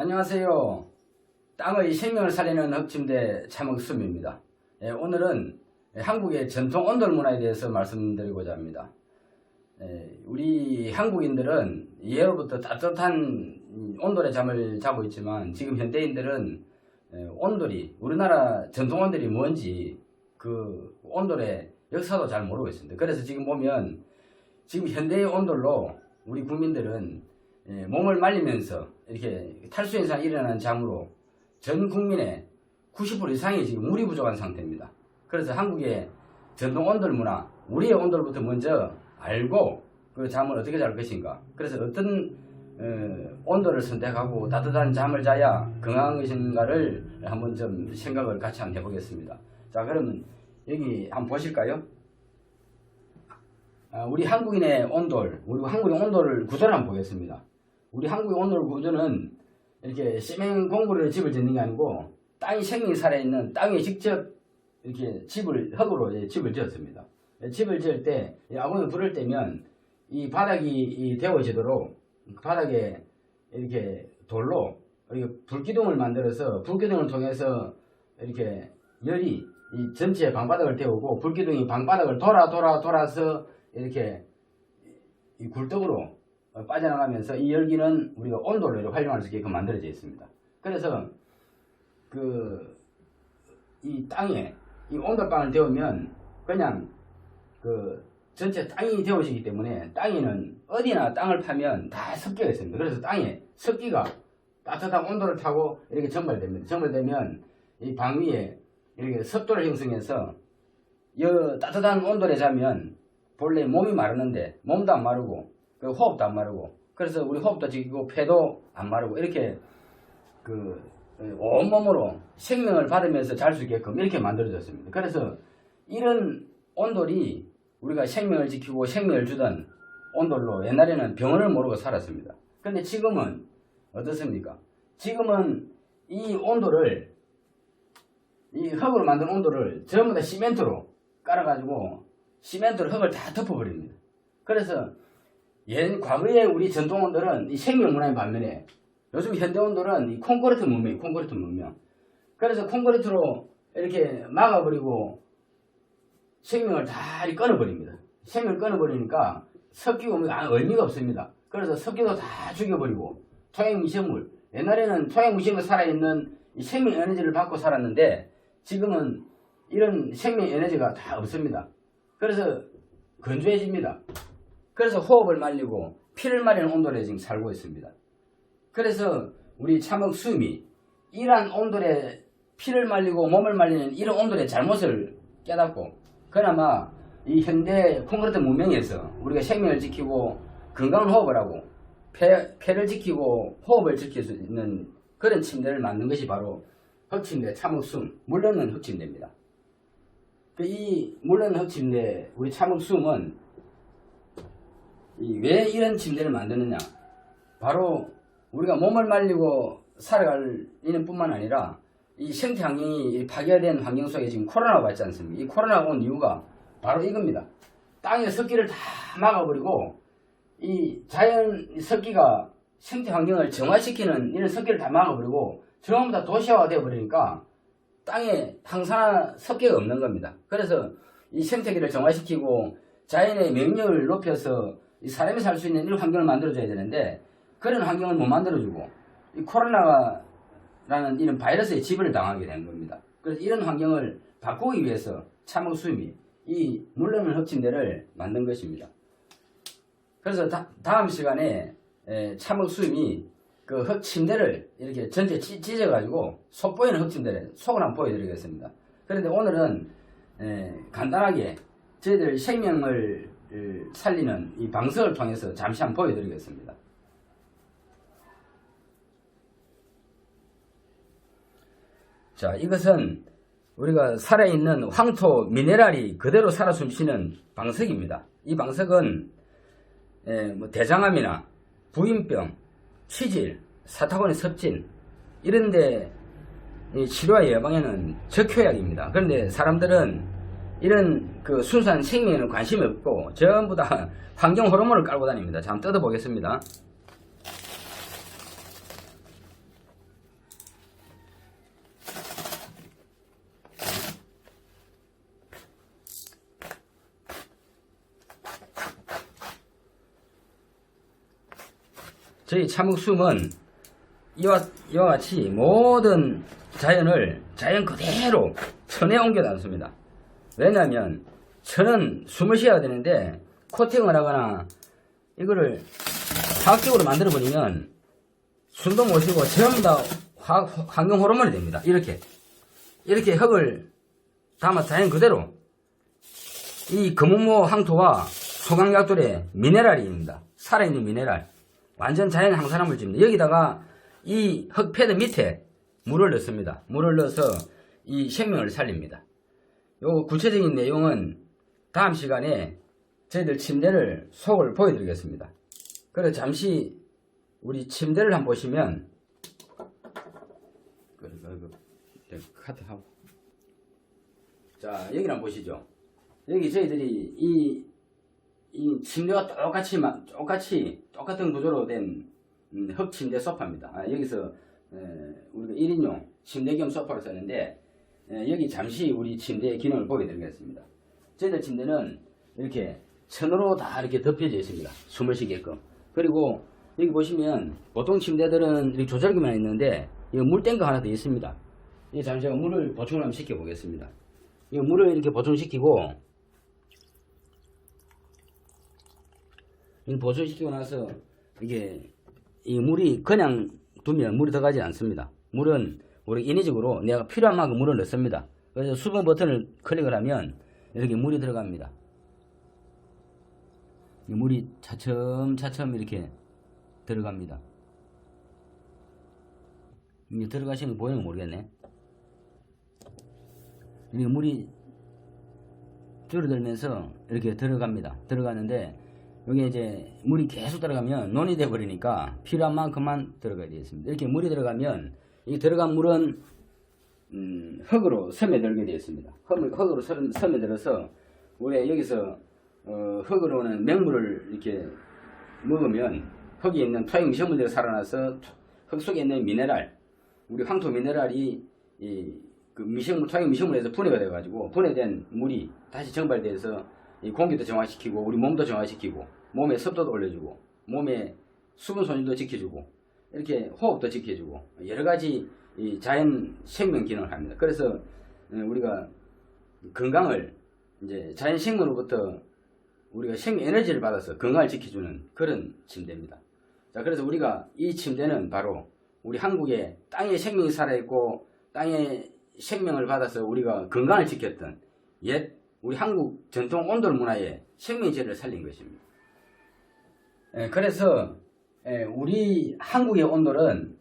안녕하세요. 땅의 생명을 살리는 흑침대 참흑수입니다. 예, 오늘은 한국의 전통 온돌 문화에 대해서 말씀드리고자 합니다. 예, 우리 한국인들은 예로부터 따뜻한 온돌에 잠을 자고 있지만 지금 현대인들은 예, 온돌이 우리나라 전통 온돌이 뭔지 그 온돌의 역사도 잘 모르고 있습니다. 그래서 지금 보면 지금 현대의 온돌로 우리 국민들은 예, 몸을 말리면서 이렇게 탈수 현상이 일어나는 잠으로 전 국민의 90% 이상이 지금 물이 부족한 상태입니다. 그래서 한국의 전통 온돌 문화, 우리의 온돌부터 먼저 알고 그 잠을 어떻게 잘 것인가. 그래서 어떤 어, 온도를 선택하고 따뜻한 잠을 자야 건강한 것인가를 한번 좀 생각을 같이 한번 해보겠습니다. 자, 그러면 여기 한번 보실까요? 아, 우리 한국인의 온돌, 우리 한국의 온돌 구조를 한번 보겠습니다. 우리 한국의 온돌 구조는 이렇게 시멘 공구를 집을 짓는 게 아니고 땅이 생명이 살아있는 땅에 직접 이렇게 집을 흙으로 집을 지었습니다. 집을 지을 때 아궁이 불을 떼면 이 바닥이 이 데워지도록 그 바닥에 이렇게 돌로 이렇게 불기둥을 만들어서 불기둥을 통해서 이렇게 열이 이 전체 방바닥을 데우고 불기둥이 방바닥을 돌아 돌아 돌아서 이렇게 어, 빠져나가면서 이 열기는 우리가 온돌로 활용할 수 있게끔 만들어져 있습니다. 그래서 그 이 땅에 이 온돌방을 데우면 그냥 그 전체 땅이 데워지기 때문에 땅에는 어디나 땅을 파면 다 습기가 있습니다. 그래서 땅에 습기가 따뜻한 온도를 타고 이렇게 전발됩니다. 전발되면 이 방 위에 이렇게 습도를 형성해서 이 따뜻한 온도에 자면 본래 몸이 마르는데 몸도 안 마르고 그 호흡도 안 마르고 그래서 우리 호흡도 지키고 폐도 안 마르고 이렇게 그 온몸으로 생명을 받으면서 잘 수 있게끔 이렇게 만들어졌습니다. 그래서 이런 온돌이 우리가 생명을 지키고 생명을 주던 온돌로 옛날에는 병원을 모르고 살았습니다. 근데 지금은 어떻습니까? 지금은 이 온도를 이 흙으로 만든 온도를 전부 다 시멘트로 깔아가지고 시멘트로 흙을 다 덮어버립니다. 그래서 옛 과거에 우리 전통 온돌은 이 생명 문화의 반면에 요즘 현대 온돌은 이 콘크리트 문명, 콘크리트 문명. 그래서 콘크리트로 이렇게 막아버리고 생명을 다 끊어버립니다. 생명을 끊어버리니까 뭐 아무 의미가 없습니다. 그래서 석기도 다 죽여버리고 토양미생물 옛날에는 토양미생물 살아있는 이 생명 에너지를 받고 살았는데 지금은 이런 생명 에너지가 다 없습니다. 그래서 건조해집니다. 그래서 호흡을 말리고 피를 마리는 온도에 지금 살고 있습니다. 그래서 우리 참흑 수미 이러한 온돌에 피를 말리고 몸을 말리는 이런 온돌의 잘못을 깨닫고 그나마 이 현대 콘크리트 문명에서 우리가 생명을 지키고 건강한 호흡을 하고 폐, 폐를 지키고 호흡을 지킬 수 있는 그런 침대를 만든 것이 바로 흑침대 참흑숨 물넣는 흑침대입니다. 그이 물넣는 흑침대 우리 참흑숨은 이 왜 이런 침대를 만드느냐 바로 우리가 몸을 말리고 살아가는 뿐만 아니라 이 생태 환경이 파괴된 환경 속에 지금 코로나가 왔지 않습니까? 이 코로나가 온 이유가 바로 이겁니다. 땅의 습기를 다 막아버리고 이 자연 습기가 생태 환경을 정화시키는 이런 습기를 다 막아버리고 전부 다 도시화가 되어버리니까 땅에 항산화 습기가 없는 겁니다. 그래서 이 생태계를 정화시키고 자연의 명령을 높여서 이 사람이 살 수 있는 이런 환경을 만들어줘야 되는데 그런 환경을 못 만들어주고 이 코로나라는 이런 바이러스에 지배를 당하게 된 겁니다. 그래서 이런 환경을 바꾸기 위해서 참호수임이 이 물러는 흑침대를 만든 것입니다. 그래서 다, 음 시간에 참흑수임이 그 흑침대를 이렇게 전체 찢, 찢어가지고 속 보이는 흑침대를 속을 한번 보여드리겠습니다. 그런데 오늘은 에, 간단하게 저희들 생명을 을, 살리는 이 방석을 통해서 잠시 한번 보여드리겠습니다. 자, 이것은 우리가 살아있는 황토 미네랄이 그대로 살아 숨쉬는 방석입니다. 이 방석은 에, 뭐 대장암이나 부인병, 치질, 사타구니 섭진 이런데 치료와 예방에는 적효약입니다. 그런데 사람들은 이런 그 순수한 생명에는 관심이 없고 전부 다 환경 호르몬을 깔고 다닙니다. 잠 뜯어 보겠습니다. 저희 참흑숨은 이와, 이와 같이 모든 자연을 자연 그대로 전해 옮겨 담습니다. 왜냐하면 천은 숨을 쉬어야 되는데 코팅을 하거나 이거를 화학적으로 만들어 버리면 숨도 못 쉬고 전부 다 화- 환경 호르몬이 됩니다. 이렇게 이렇게 흙을 담아 자연 그대로 이 금은모 항토와 소강약돌의 미네랄입니다. 살아있는 미네랄. 완전 자연 항산화물질입니다. 여기다가 이 흙패드 밑에 물을 넣습니다. 물을 넣어서 이 생명을 살립니다. 요 구체적인 내용은 다음 시간에 저희들 침대를 속을 보여드리겠습니다. 그래서 잠시 우리 침대를 한번 보시면 네, 카트하고 자 여기를 한번 보시죠. 여기 저희들이 이, 이 침대와 똑같이 마- 똑같이 똑같은 구조로 된 음, 흙 침대 소파입니다. 아, 여기서 에, 우리가 1인용 침대 겸 소파를 썼는데 에, 여기 잠시 우리 침대의 기능을 보여드리겠습니다. 저희들 침대는 이렇게 천으로 다 이렇게 덮여져 있습니다. 숨을 쉬게끔. 그리고 여기 보시면 보통 침대들은 이렇게 조절기만 있는데 이거 물 땡거 하나 더 있습니다. 이 잠시 제가 물을 보충을 한번 시켜 보겠습니다. 이 물을 이렇게 보충시키고 이 보충시키고 나서 이게 이 물이 그냥 두면 물이 들어가지 않습니다. 물은 우리 인위적으로 내가 필요한 만큼 물을 넣습니다. 그래서 수분 버튼을 클릭을 하면 이렇게 물이 들어갑니다. 이 물이 차츰차츰 이렇게 들어갑니다. 이게 들어가시는 거 보이는 거 모르겠네. 이게 물이 줄어들면서 이렇게 들어갑니다. 들어가는데 여기 이제 물이 계속 들어가면 논이 돼 버리니까 필요한 만큼만 들어가야 되겠습니다. 이렇게 물이 들어가면 이 들어간 물은 음, 흙으로 스며들게 되어 있습니다. 흙, 흙으로 스며- 스며들어서 우리 여기서 어, 흙으로는 맹물을 이렇게 먹으면 흙에 있는 토양 미생물들이 살아나서 흙 속에 있는 미네랄, 우리 황토 미네랄이 이, 그 미생물, 토양 미생물에서 분해가 돼가지고 분해된 물이 다시 정발돼서 이 공기도 정화시키고 우리 몸도 정화시키고 몸의 습도도 올려주고 몸의 수분 손실도 지켜주고 이렇게 호흡도 지켜주고 여러 가지 이 자연 생명 기능을 합니다. 그래서 어, 우리가 건강을 이제 자연 생물로부터 우리가 생명 에너지를 받아서 건강을 지켜주는 그런 침대입니다. 자, 그래서 우리가 이 침대는 바로 우리 한국에 땅에 생명이 살아있고 땅에 생명을 받아서 우리가 건강을 지켰던 옛 우리 한국 전통 온돌 문화의 생명체를 살린 것입니다. 예, 그래서 예, 우리 한국의 온돌은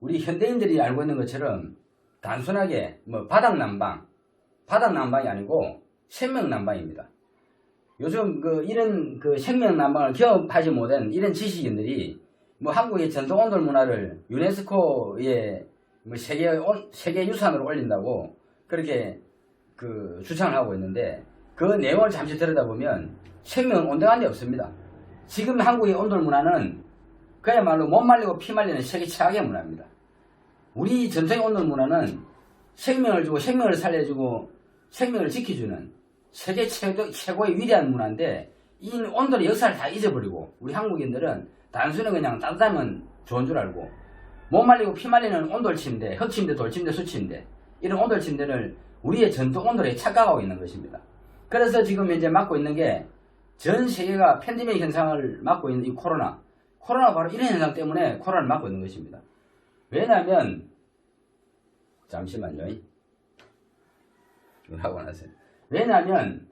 우리 현대인들이 알고 있는 것처럼 단순하게 뭐 바닥 난방, 바닥 난방이 아니고 생명 난방입니다. 요즘 그 이런 그 생명 난방을 경험하지 못한 이런 지식인들이 뭐 한국의 전통 온돌 문화를 유네스코에 뭐 세계 온- 세계 유산으로 올린다고 그렇게 그 주장을 하고 있는데 그 내용을 잠시 들여다보면 생명은 온데간데 없습니다. 지금 한국의 온돌 문화는 그야말로 못 말리고 피 말리는 세계 최악의 문화입니다. 우리 전통의 온돌 문화는 생명을 주고 생명을 살려주고 생명을 지켜주는 세계 최고, 최고의 위대한 문화인데 이 온돌의 역사를 다 잊어버리고 우리 한국인들은 단순히 그냥 따뜻하면 좋은 줄 알고 못 말리고 피 말리는 온돌 침대, 흙침대, 돌침대, 수침대 이런 온돌 침대를 우리의 전통 온돌에 착각하고 있는 것입니다. 그래서 지금 이제 맡고 있는 게 전 세계가 팬데믹 현상을 맡고 있는 이 코로나 코로나 바로 이런 현상 때문에 코로나를 맡고 있는 것입니다. 왜냐하면 잠시만요. 하고 나서요. 왜냐하면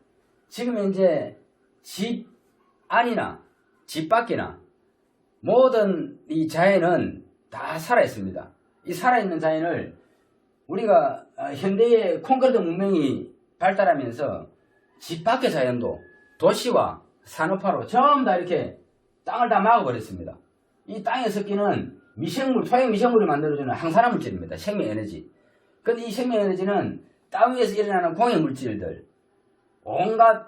지금 이제 집 안이나 집 밖이나 모든 이 자연은 다 살아있습니다. 이 살아있는 자연을 우리가 어, 현대의 콘크리트 문명이 발달하면서 집 밖의 자연도 도시와 산업화로 전부 다 이렇게 땅을 다 막아버렸습니다. 이 땅에 섞이는 미생물, 토양 미생물이 만들어주는 항산화 물질입니다. 생명 에너지. 근데 이 생명 에너지는 땅 위에서 일어나는 공해 물질들, 온갖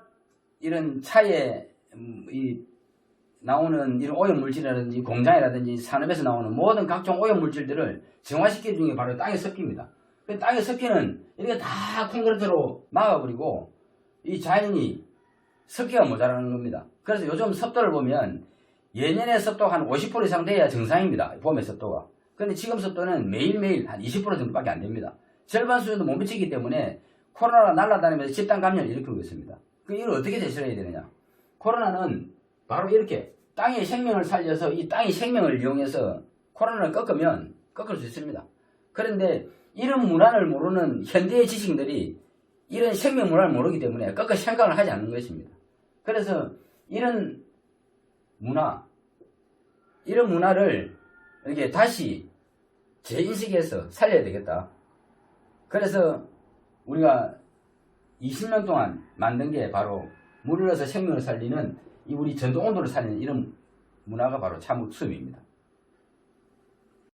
이런 차에 음, 이 나오는 이런 오염 물질이라든지 공장이라든지 산업에서 나오는 모든 각종 오염 물질들을 정화시키는 중에 바로 땅에 섞입니다. 그 땅에 섞이는 이렇게 다 콘크리트로 막아버리고 이 자연이 습기가 모자라는 겁니다. 그래서 요즘 습도를 보면 예년의 습도가 한 50% 이상 돼야 정상입니다. 봄의 습도가. 근데 지금 습도는 매일매일 한 20% 정도밖에 안 됩니다. 절반 수준도 못 미치기 때문에 코로나가 날아다니면서 집단 감염을 일으키고 있습니다. 그 이걸 어떻게 대처해야 되느냐? 코로나는 바로 이렇게 땅의 생명을 살려서 이 땅의 생명을 이용해서 코로나를 꺾으면 꺾을 수 있습니다. 그런데 이런 문화를 모르는 현대의 지식인들이 이런 생명 문화를 모르기 때문에 꺾을 생각을 하지 않는 것입니다. 그래서 이런 문화, 이런 문화를 이렇게 다시 재인식해서 살려야 되겠다. 그래서 우리가 20년 동안 만든 게 바로 물을 넣어서 생명을 살리는 이 우리 전동 온도를 살리는 이런 문화가 바로 참수입니다.